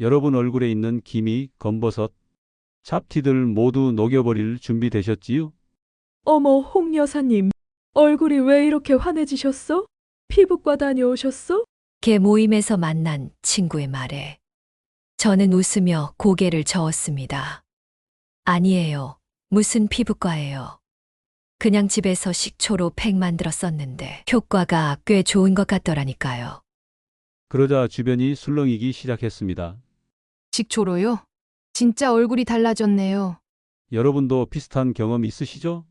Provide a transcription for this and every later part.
여러분 얼굴에 있는 기미, 검버섯, 잡티들 모두 녹여버릴 준비 되셨지요? 어머, 홍 여사님. 얼굴이 왜 이렇게 환해지셨어? 피부과 다녀오셨어? 개 모임에서 만난 친구의 말에 저는 웃으며 고개를 저었습니다. 아니에요. 무슨 피부과예요. 그냥 집에서 식초로 팩 만들어 썼는데 효과가 꽤 좋은 것 같더라니까요. 그러자 주변이 술렁이기 시작했습니다. 식초로요? 진짜 얼굴이 달라졌네요. 여러분도 비슷한 경험 있으시죠?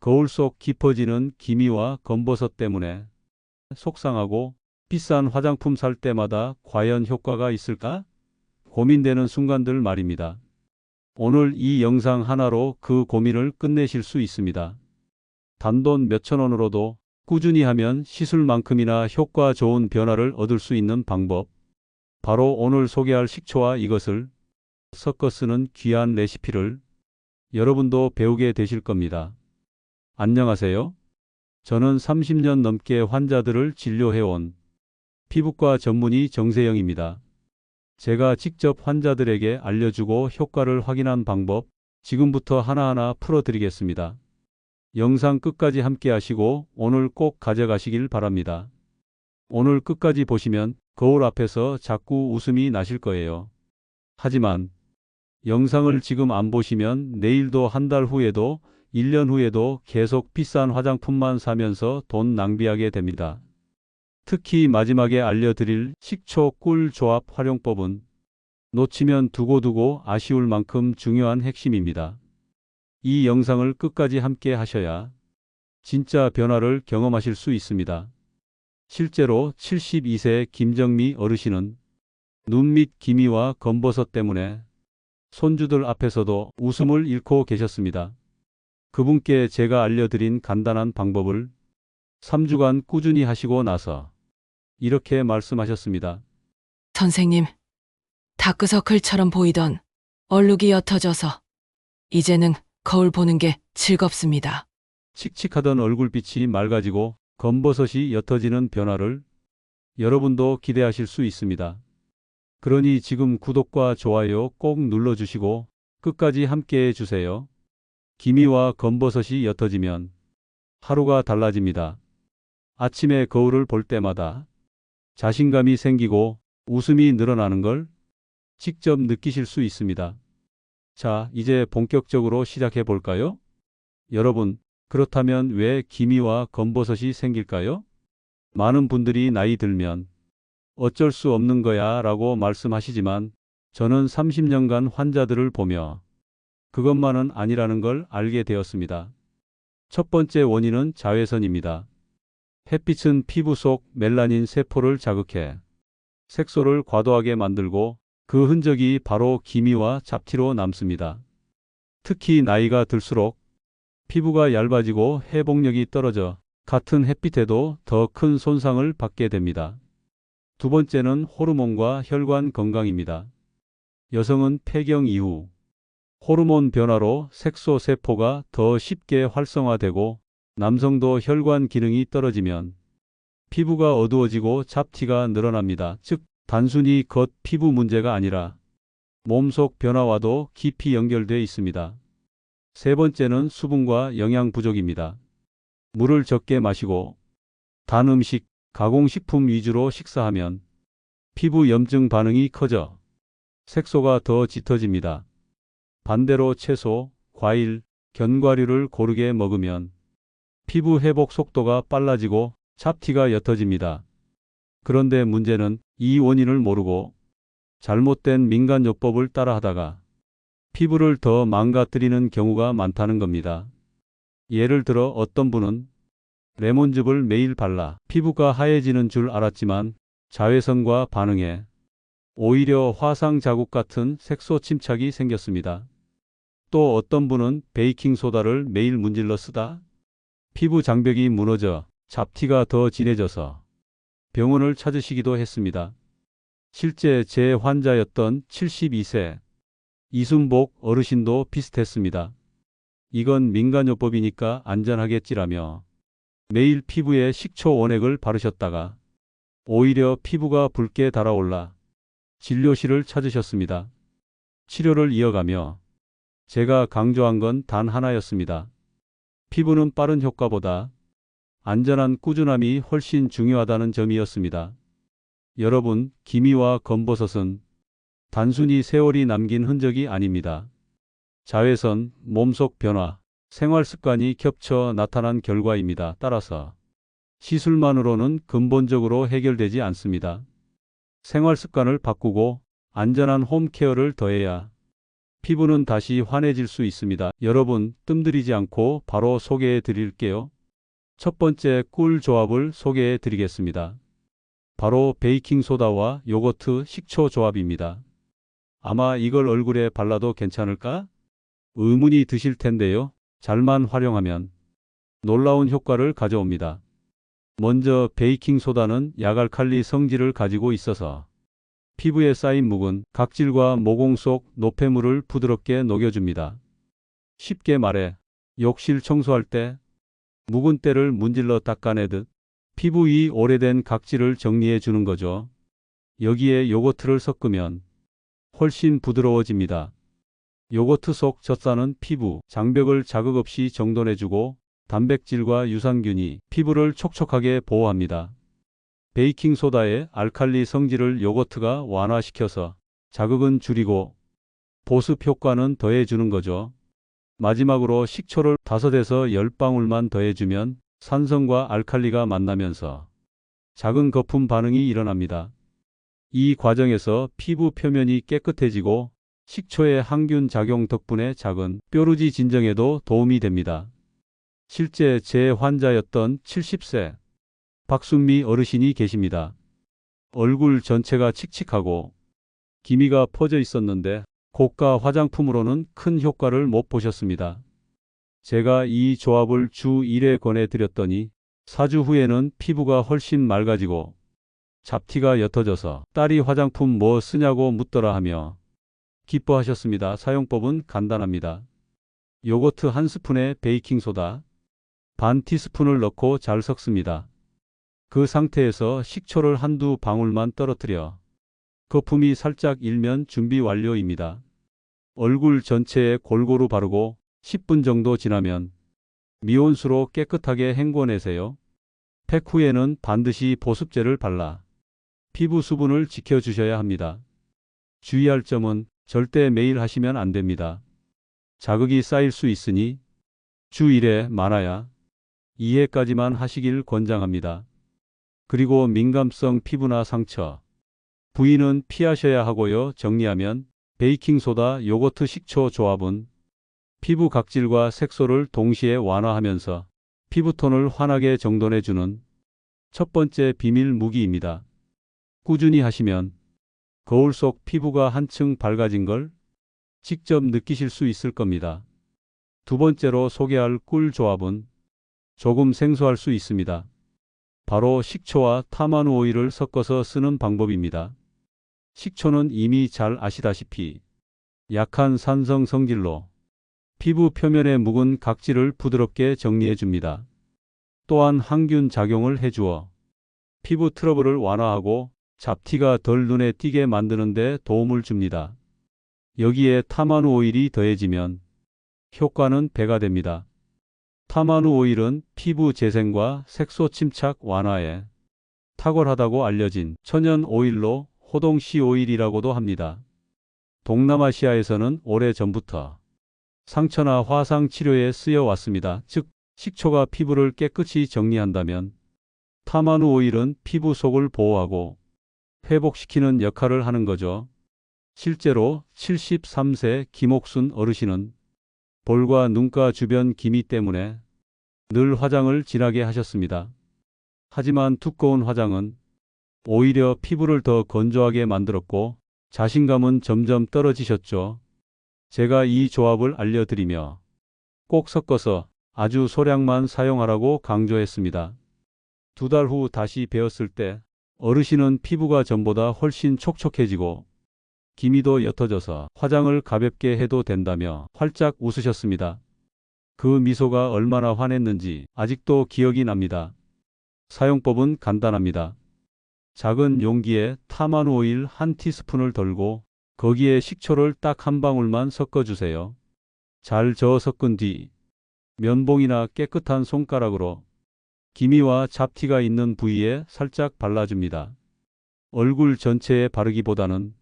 거울 속 깊어지는 기미와 검버섯 때문에 속상하고 비싼 화장품 살 때마다 과연 효과가 있을까? 고민되는 순간들 말입니다. 오늘 이 영상 하나로 그 고민을 끝내실 수 있습니다. 단돈 몇천 원으로도 꾸준히 하면 시술만큼이나 효과 좋은 변화를 얻을 수 있는 방법. 바로 오늘 소개할 식초와 이것을 섞어 쓰는 귀한 레시피를 여러분도 배우게 되실 겁니다. 안녕하세요. 저는 30년 넘게 환자들을 진료해온 피부과 전문의 정세영입니다. 제가 직접 환자들에게 알려주고 효과를 확인한 방법 지금부터 하나하나 풀어드리겠습니다. 영상 끝까지 함께 하시고 오늘 꼭 가져가시길 바랍니다. 오늘 끝까지 보시면 거울 앞에서 자꾸 웃음이 나실 거예요. 하지만 영상을 지금 안 보시면 내일도 한 달 후에도 1년 후에도 계속 비싼 화장품만 사면서 돈 낭비하게 됩니다. 특히 마지막에 알려드릴 식초 꿀 조합 활용법은 놓치면 두고두고 아쉬울 만큼 중요한 핵심입니다. 이 영상을 끝까지 함께 하셔야 진짜 변화를 경험하실 수 있습니다. 실제로 72세 김정미 어르신은 눈 밑 기미와 검버섯 때문에 손주들 앞에서도 웃음을 잃고 계셨습니다. 그분께 제가 알려드린 간단한 방법을 3주간 꾸준히 하시고 나서 이렇게 말씀하셨습니다. 선생님, 다크서클처럼 보이던 얼룩이 옅어져서 이제는 거울 보는 게 즐겁습니다. 칙칙하던 얼굴빛이 맑아지고 검버섯이 옅어지는 변화를 여러분도 기대하실 수 있습니다. 그러니 지금 구독과 좋아요 꼭 눌러주시고 끝까지 함께 해주세요. 기미와 검버섯이 옅어지면 하루가 달라집니다. 아침에 거울을 볼 때마다 자신감이 생기고 웃음이 늘어나는 걸 직접 느끼실 수 있습니다. 자, 이제 본격적으로 시작해 볼까요? 여러분, 그렇다면 왜 기미와 검버섯이 생길까요? 많은 분들이 나이 들면 어쩔 수 없는 거야 라고 말씀하시지만 저는 30년간 환자들을 보며 그것만은 아니라는 걸 알게 되었습니다. 첫 번째 원인은 자외선입니다. 햇빛은 피부 속 멜라닌 세포를 자극해 색소를 과도하게 만들고 그 흔적이 바로 기미와 잡티로 남습니다. 특히 나이가 들수록 피부가 얇아지고 회복력이 떨어져 같은 햇빛에도 더 큰 손상을 받게 됩니다. 두 번째는 호르몬과 혈관 건강입니다. 여성은 폐경 이후 호르몬 변화로 색소 세포가 더 쉽게 활성화되고 남성도 혈관 기능이 떨어지면 피부가 어두워지고 잡티가 늘어납니다. 즉, 단순히 겉 피부 문제가 아니라 몸속 변화와도 깊이 연결되어 있습니다. 세 번째는 수분과 영양 부족입니다. 물을 적게 마시고 단 음식, 가공식품 위주로 식사하면 피부 염증 반응이 커져 색소가 더 짙어집니다. 반대로 채소, 과일, 견과류를 고르게 먹으면 피부 회복 속도가 빨라지고 잡티가 옅어집니다. 그런데 문제는 이 원인을 모르고 잘못된 민간요법을 따라하다가 피부를 더 망가뜨리는 경우가 많다는 겁니다. 예를 들어 어떤 분은 레몬즙을 매일 발라 피부가 하얘지는 줄 알았지만 자외선과 반응해 오히려 화상 자국 같은 색소 침착이 생겼습니다. 또 어떤 분은 베이킹소다를 매일 문질러 쓰다 피부 장벽이 무너져 잡티가 더 진해져서 병원을 찾으시기도 했습니다. 실제 제 환자였던 72세 이순복 어르신도 비슷했습니다. 이건 민간요법이니까 안전하겠지라며 매일 피부에 식초 원액을 바르셨다가 오히려 피부가 붉게 달아올라 진료실을 찾으셨습니다. 치료를 이어가며 제가 강조한 건 단 하나였습니다. 피부는 빠른 효과보다 안전한 꾸준함이 훨씬 중요하다는 점이었습니다. 여러분, 기미와 검버섯은 단순히 세월이 남긴 흔적이 아닙니다. 자외선, 몸속 변화, 생활 습관이 겹쳐 나타난 결과입니다. 따라서 시술만으로는 근본적으로 해결되지 않습니다. 생활 습관을 바꾸고 안전한 홈케어를 더해야 피부는 다시 환해질 수 있습니다. 여러분, 뜸들이지 않고 바로 소개해 드릴게요. 첫 번째 꿀 조합을 소개해 드리겠습니다. 바로 베이킹소다와 요거트 식초 조합입니다. 아마 이걸 얼굴에 발라도 괜찮을까? 의문이 드실 텐데요. 잘만 활용하면 놀라운 효과를 가져옵니다. 먼저 베이킹소다는 약알칼리 성질을 가지고 있어서 피부에 쌓인 묵은 각질과 모공 속 노폐물을 부드럽게 녹여줍니다. 쉽게 말해 욕실 청소할 때 묵은 때를 문질러 닦아내듯 피부 위 오래된 각질을 정리해 주는 거죠. 여기에 요거트를 섞으면 훨씬 부드러워집니다. 요거트 속 젖사는 피부 장벽을 자극 없이 정돈해주고 단백질과 유산균이 피부를 촉촉하게 보호합니다. 베이킹소다의 알칼리 성질을 요거트가 완화시켜서 자극은 줄이고 보습 효과는 더해주는 거죠. 마지막으로 식초를 5에서 10방울만 더해주면 산성과 알칼리가 만나면서 작은 거품 반응이 일어납니다. 이 과정에서 피부 표면이 깨끗해지고 식초의 항균 작용 덕분에 작은 뾰루지 진정에도 도움이 됩니다. 실제 제 환자였던 70세 박순미 어르신이 계십니다. 얼굴 전체가 칙칙하고 기미가 퍼져 있었는데 고가 화장품으로는 큰 효과를 못 보셨습니다. 제가 이 조합을 주 1회 권해드렸더니 4주 후에는 피부가 훨씬 맑아지고 잡티가 옅어져서 딸이 화장품 뭐 쓰냐고 묻더라 하며 기뻐하셨습니다. 사용법은 간단합니다. 요거트 한 스푼에 베이킹소다 반 티스푼을 넣고 잘 섞습니다. 그 상태에서 식초를 한두 방울만 떨어뜨려 거품이 살짝 일면 준비 완료입니다. 얼굴 전체에 골고루 바르고 10분 정도 지나면 미온수로 깨끗하게 헹궈내세요. 팩 후에는 반드시 보습제를 발라 피부 수분을 지켜주셔야 합니다. 주의할 점은 절대 매일 하시면 안 됩니다. 자극이 쌓일 수 있으니 주 1회 많아야 2회까지만 하시길 권장합니다. 그리고 민감성 피부나 상처, 부위는 피하셔야 하고요. 정리하면 베이킹소다 요거트 식초 조합은 피부 각질과 색소를 동시에 완화하면서 피부톤을 환하게 정돈해주는 첫 번째 비밀 무기입니다. 꾸준히 하시면 거울 속 피부가 한층 밝아진 걸 직접 느끼실 수 있을 겁니다. 두 번째로 소개할 꿀 조합은 조금 생소할 수 있습니다. 바로 식초와 타마누 오일을 섞어서 쓰는 방법입니다. 식초는 이미 잘 아시다시피 약한 산성 성질로 피부 표면의 묵은 각질을 부드럽게 정리해 줍니다. 또한 항균 작용을 해주어 피부 트러블을 완화하고 잡티가 덜 눈에 띄게 만드는 데 도움을 줍니다. 여기에 타마누 오일이 더해지면 효과는 배가 됩니다. 타마누 오일은 피부 재생과 색소 침착 완화에 탁월하다고 알려진 천연 오일로 호동씨 오일이라고도 합니다. 동남아시아에서는 오래 전부터 상처나 화상 치료에 쓰여 왔습니다. 즉, 식초가 피부를 깨끗이 정리한다면 타마누 오일은 피부 속을 보호하고 회복시키는 역할을 하는 거죠. 실제로 73세 김옥순 어르신은 볼과 눈가 주변 기미 때문에 늘 화장을 진하게 하셨습니다. 하지만 두꺼운 화장은 오히려 피부를 더 건조하게 만들었고 자신감은 점점 떨어지셨죠. 제가 이 조합을 알려드리며 꼭 섞어서 아주 소량만 사용하라고 강조했습니다. 두 달 후 다시 배웠을 때 어르신은 피부가 전보다 훨씬 촉촉해지고 기미도 옅어져서 화장을 가볍게 해도 된다며 활짝 웃으셨습니다. 그 미소가 얼마나 환했는지 아직도 기억이 납니다. 사용법은 간단합니다. 작은 용기에 타마누 오일 한 티스푼을 덜고 거기에 식초를 딱 한 방울만 섞어주세요. 잘 저어 섞은 뒤 면봉이나 깨끗한 손가락으로 기미와 잡티가 있는 부위에 살짝 발라줍니다. 얼굴 전체에 바르기보다는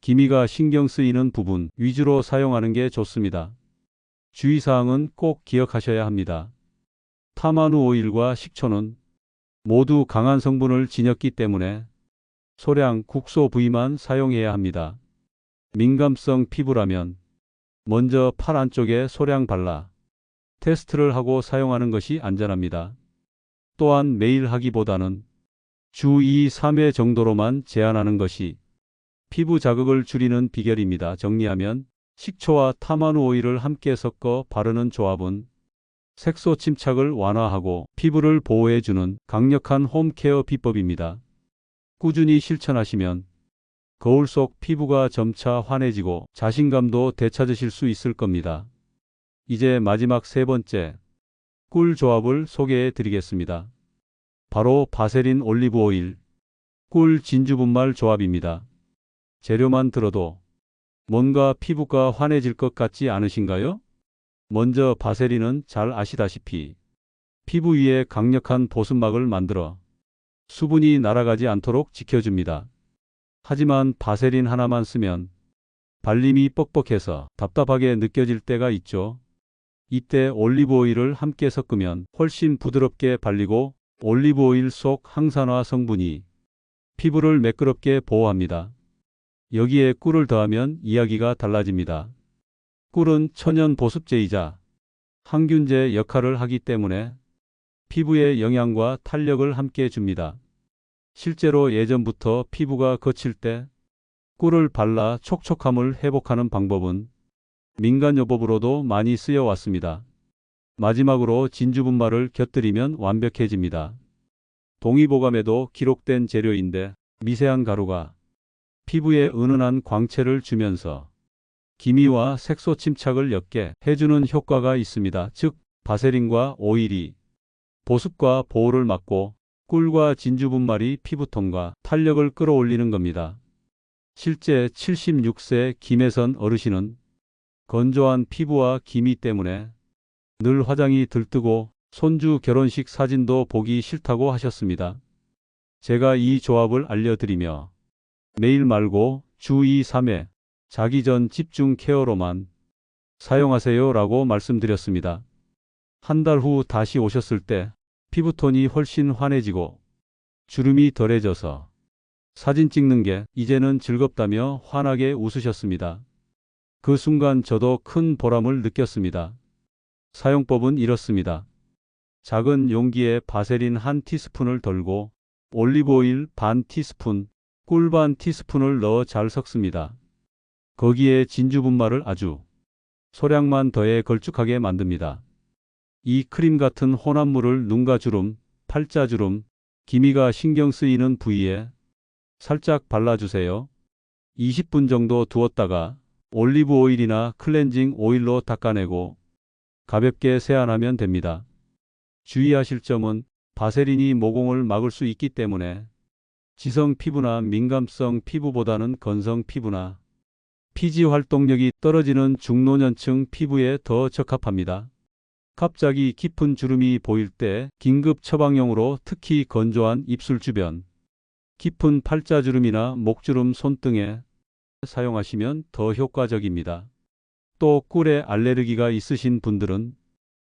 기미가 신경 쓰이는 부분 위주로 사용하는 게 좋습니다. 주의사항은 꼭 기억하셔야 합니다. 타마누 오일과 식초는 모두 강한 성분을 지녔기 때문에 소량 국소 부위만 사용해야 합니다. 민감성 피부라면 먼저 팔 안쪽에 소량 발라 테스트를 하고 사용하는 것이 안전합니다. 또한 매일 하기보다는 주 2, 3회 정도로만 제한하는 것이 피부 자극을 줄이는 비결입니다. 정리하면 식초와 타마누 오일을 함께 섞어 바르는 조합은 색소 침착을 완화하고 피부를 보호해주는 강력한 홈케어 비법입니다. 꾸준히 실천하시면 거울 속 피부가 점차 환해지고 자신감도 되찾으실 수 있을 겁니다. 이제 마지막 세 번째 꿀 조합을 소개해 드리겠습니다. 바로 바세린 올리브 오일 꿀 진주 분말 조합입니다. 재료만 들어도 뭔가 피부가 환해질 것 같지 않으신가요? 먼저 바세린은 잘 아시다시피 피부 위에 강력한 보습막을 만들어 수분이 날아가지 않도록 지켜줍니다. 하지만 바세린 하나만 쓰면 발림이 뻑뻑해서 답답하게 느껴질 때가 있죠. 이때 올리브 오일을 함께 섞으면 훨씬 부드럽게 발리고 올리브 오일 속 항산화 성분이 피부를 매끄럽게 보호합니다. 여기에 꿀을 더하면 이야기가 달라집니다. 꿀은 천연 보습제이자 항균제 역할을 하기 때문에 피부에 영양과 탄력을 함께 줍니다. 실제로 예전부터 피부가 거칠 때 꿀을 발라 촉촉함을 회복하는 방법은 민간요법으로도 많이 쓰여 왔습니다. 마지막으로 진주분말을 곁들이면 완벽해집니다. 동의보감에도 기록된 재료인데 미세한 가루가 피부에 은은한 광채를 주면서 기미와 색소 침착을 옅게 해주는 효과가 있습니다. 즉, 바세린과 오일이 보습과 보호를 막고 꿀과 진주 분말이 피부톤과 탄력을 끌어올리는 겁니다. 실제 76세 김혜선 어르신은 건조한 피부와 기미 때문에 늘 화장이 들뜨고 손주 결혼식 사진도 보기 싫다고 하셨습니다. 제가 이 조합을 알려드리며 매일 말고 주 2, 3회 자기 전 집중 케어로만 사용하세요 라고 말씀드렸습니다. 한 달 후 다시 오셨을 때 피부톤이 훨씬 환해지고 주름이 덜해져서 사진 찍는 게 이제는 즐겁다며 환하게 웃으셨습니다. 그 순간 저도 큰 보람을 느꼈습니다. 사용법은 이렇습니다. 작은 용기에 바세린 한 티스푼을 덜고 올리브 오일 반 티스푼, 꿀 반 티스푼을 넣어 잘 섞습니다. 거기에 진주 분말을 아주 소량만 더해 걸쭉하게 만듭니다. 이 크림 같은 혼합물을 눈가 주름, 팔자 주름, 기미가 신경 쓰이는 부위에 살짝 발라주세요. 20분 정도 두었다가 올리브 오일이나 클렌징 오일로 닦아내고 가볍게 세안하면 됩니다. 주의하실 점은 바세린이 모공을 막을 수 있기 때문에 지성 피부나 민감성 피부보다는 건성 피부나 피지 활동력이 떨어지는 중노년층 피부에 더 적합합니다. 갑자기 깊은 주름이 보일 때 긴급 처방용으로 특히 건조한 입술 주변, 깊은 팔자주름이나 목주름 손등에 사용하시면 더 효과적입니다. 또 꿀에 알레르기가 있으신 분들은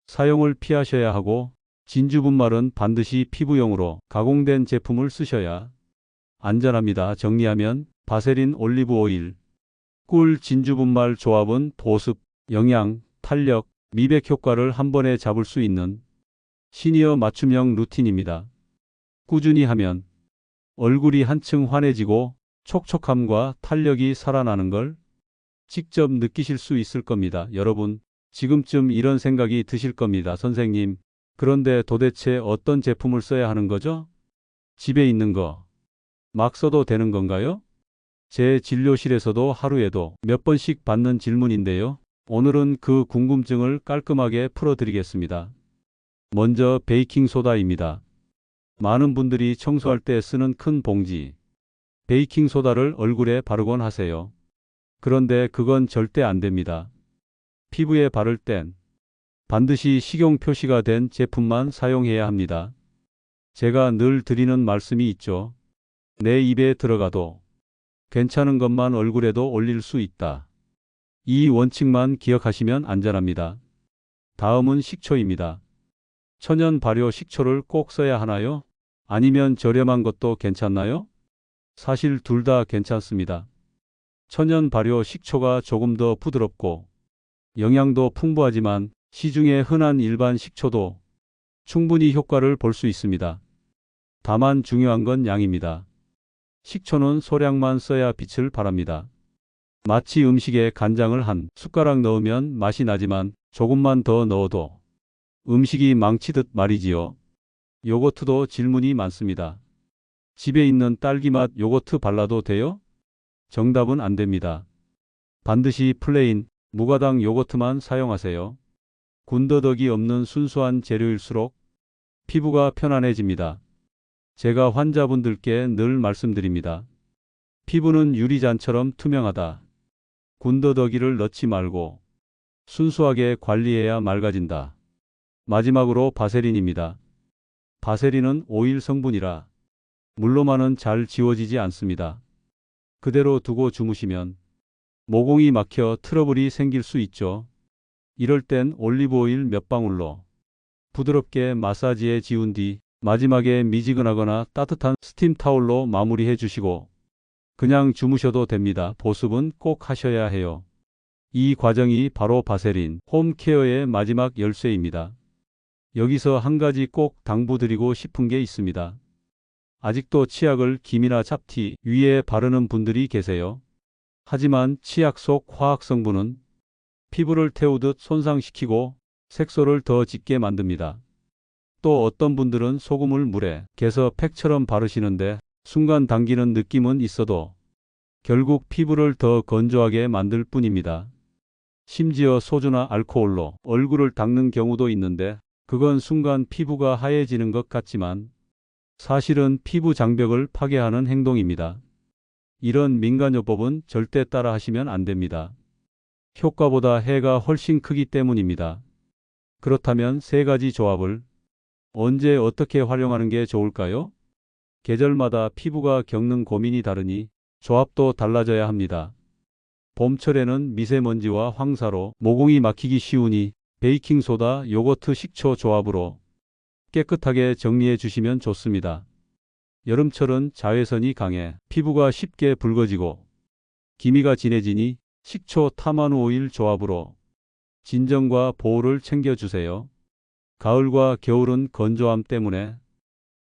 사용을 피하셔야 하고 진주분말은 반드시 피부용으로 가공된 제품을 쓰셔야 안전합니다. 정리하면 바세린 올리브 오일, 꿀 진주분말 조합은 보습, 영양, 탄력, 미백 효과를 한 번에 잡을 수 있는 시니어 맞춤형 루틴입니다. 꾸준히 하면 얼굴이 한층 환해지고 촉촉함과 탄력이 살아나는 걸 직접 느끼실 수 있을 겁니다. 여러분, 지금쯤 이런 생각이 드실 겁니다. 선생님, 그런데 도대체 어떤 제품을 써야 하는 거죠? 집에 있는 거. 막 써도 되는 건가요? 제 진료실에서도 하루에도 몇 번씩 받는 질문인데요. 오늘은 그 궁금증을 깔끔하게 풀어드리겠습니다. 먼저 베이킹소다입니다. 많은 분들이 청소할 때 쓰는 큰 봉지, 베이킹 소다를 얼굴에 바르곤 하세요. 그런데 그건 절대 안 됩니다. 피부에 바를 땐 반드시 식용 표시가 된 제품만 사용해야 합니다. 제가 늘 드리는 말씀이 있죠. 내 입에 들어가도 괜찮은 것만 얼굴에도 올릴 수 있다. 이 원칙만 기억하시면 안전합니다. 다음은 식초입니다. 천연 발효 식초를 꼭 써야 하나요? 아니면 저렴한 것도 괜찮나요? 사실 둘 다 괜찮습니다. 천연 발효 식초가 조금 더 부드럽고 영양도 풍부하지만 시중에 흔한 일반 식초도 충분히 효과를 볼 수 있습니다. 다만 중요한 건 양입니다. 식초는 소량만 써야 빛을 발합니다. 마치 음식에 간장을 한 숟가락 넣으면 맛이 나지만 조금만 더 넣어도 음식이 망치듯 말이지요. 요거트도 질문이 많습니다. 집에 있는 딸기맛 요거트 발라도 돼요? 정답은 안 됩니다. 반드시 플레인, 무가당 요거트만 사용하세요. 군더더기 없는 순수한 재료일수록 피부가 편안해집니다. 제가 환자분들께 늘 말씀드립니다. 피부는 유리잔처럼 투명하다. 군더더기를 넣지 말고 순수하게 관리해야 맑아진다. 마지막으로 바세린입니다. 바세린은 오일 성분이라 물로만은 잘 지워지지 않습니다. 그대로 두고 주무시면 모공이 막혀 트러블이 생길 수 있죠. 이럴 땐 올리브 오일 몇 방울로 부드럽게 마사지해 지운 뒤 마지막에 미지근하거나 따뜻한 스팀 타올로 마무리해 주시고 그냥 주무셔도 됩니다. 보습은 꼭 하셔야 해요. 이 과정이 바로 바세린 홈케어의 마지막 열쇠입니다. 여기서 한 가지 꼭 당부드리고 싶은 게 있습니다. 아직도 치약을 김이나 잡티 위에 바르는 분들이 계세요. 하지만 치약 속 화학 성분은 피부를 태우듯 손상시키고 색소를 더 짙게 만듭니다. 또 어떤 분들은 소금을 물에 개서 팩처럼 바르시는데 순간 당기는 느낌은 있어도 결국 피부를 더 건조하게 만들 뿐입니다. 심지어 소주나 알코올로 얼굴을 닦는 경우도 있는데 그건 순간 피부가 하얘지는 것 같지만 사실은 피부 장벽을 파괴하는 행동입니다. 이런 민간요법은 절대 따라 하시면 안 됩니다. 효과보다 해가 훨씬 크기 때문입니다. 그렇다면 세 가지 조합을 언제 어떻게 활용하는 게 좋을까요? 계절마다 피부가 겪는 고민이 다르니 조합도 달라져야 합니다. 봄철에는 미세먼지와 황사로 모공이 막히기 쉬우니 베이킹소다, 요거트, 식초 조합으로 깨끗하게 정리해 주시면 좋습니다. 여름철은 자외선이 강해 피부가 쉽게 붉어지고 기미가 진해지니 식초 타마누 오일 조합으로 진정과 보호를 챙겨주세요. 가을과 겨울은 건조함 때문에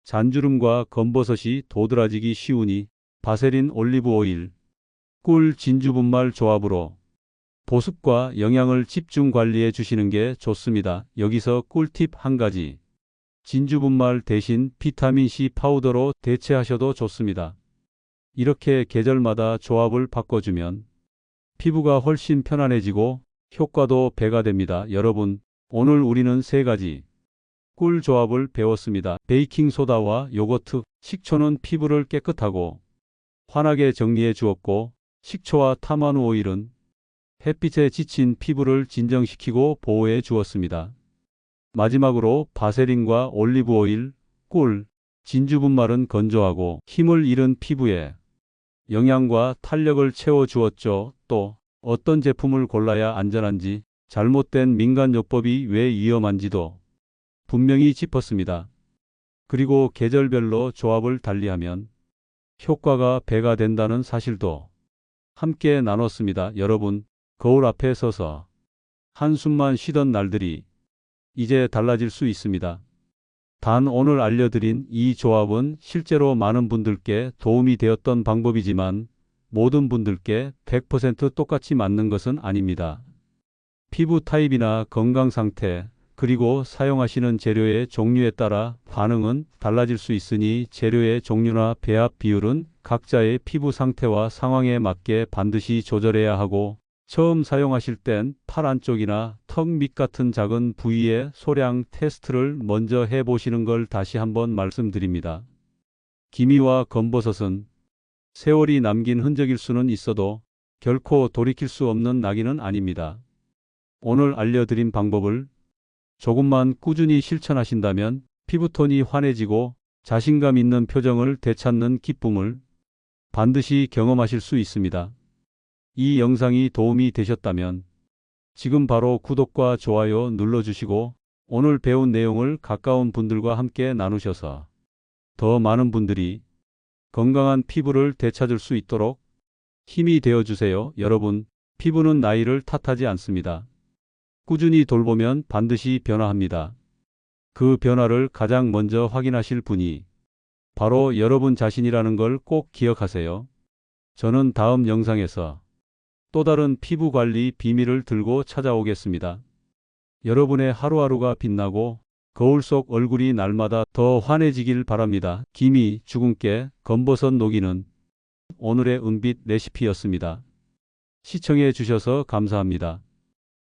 잔주름과 검버섯이 도드라지기 쉬우니 바세린 올리브 오일, 꿀 진주분말 조합으로 보습과 영양을 집중 관리해 주시는 게 좋습니다. 여기서 꿀팁 한 가지. 진주분말 대신 비타민C 파우더로 대체하셔도 좋습니다. 이렇게 계절마다 조합을 바꿔주면 피부가 훨씬 편안해지고 효과도 배가 됩니다. 여러분, 오늘 우리는 세 가지 꿀 조합을 배웠습니다. 베이킹 소다와 요거트, 식초는 피부를 깨끗하고 환하게 정리해 주었고 식초와 타마누 오일은 햇빛에 지친 피부를 진정시키고 보호해 주었습니다. 마지막으로 바세린과 올리브 오일, 꿀, 진주분말은 건조하고 힘을 잃은 피부에 영양과 탄력을 채워 주었죠. 또 어떤 제품을 골라야 안전한지 잘못된 민간요법이 왜 위험한지도 분명히 짚었습니다. 그리고 계절별로 조합을 달리하면 효과가 배가 된다는 사실도 함께 나눴습니다. 여러분, 거울 앞에 서서 한숨만 쉬던 날들이 이제 달라질 수 있습니다. 단 오늘 알려드린 이 조합은 실제로 많은 분들께 도움이 되었던 방법이지만 모든 분들께 100% 똑같이 맞는 것은 아닙니다. 피부 타입이나 건강 상태, 그리고 사용하시는 재료의 종류에 따라 반응은 달라질 수 있으니 재료의 종류나 배합 비율은 각자의 피부 상태와 상황에 맞게 반드시 조절해야 하고 처음 사용하실 땐 팔 안쪽이나 턱 밑 같은 작은 부위의 소량 테스트를 먼저 해보시는 걸 다시 한번 말씀드립니다. 기미와 검버섯은 세월이 남긴 흔적일 수는 있어도 결코 돌이킬 수 없는 낙인은 아닙니다. 오늘 알려드린 방법을 조금만 꾸준히 실천하신다면 피부톤이 환해지고 자신감 있는 표정을 되찾는 기쁨을 반드시 경험하실 수 있습니다. 이 영상이 도움이 되셨다면 지금 바로 구독과 좋아요 눌러주시고 오늘 배운 내용을 가까운 분들과 함께 나누셔서 더 많은 분들이 건강한 피부를 되찾을 수 있도록 힘이 되어 주세요. 여러분, 피부는 나이를 탓하지 않습니다. 꾸준히 돌보면 반드시 변화합니다. 그 변화를 가장 먼저 확인하실 분이 바로 여러분 자신이라는 걸 꼭 기억하세요. 저는 다음 영상에서 또 다른 피부 관리 비밀을 들고 찾아오겠습니다. 여러분의 하루하루가 빛나고 거울 속 얼굴이 날마다 더 환해지길 바랍니다. 기미, 주근깨, 검버섯 녹이는 오늘의 은빛 레시피였습니다. 시청해 주셔서 감사합니다.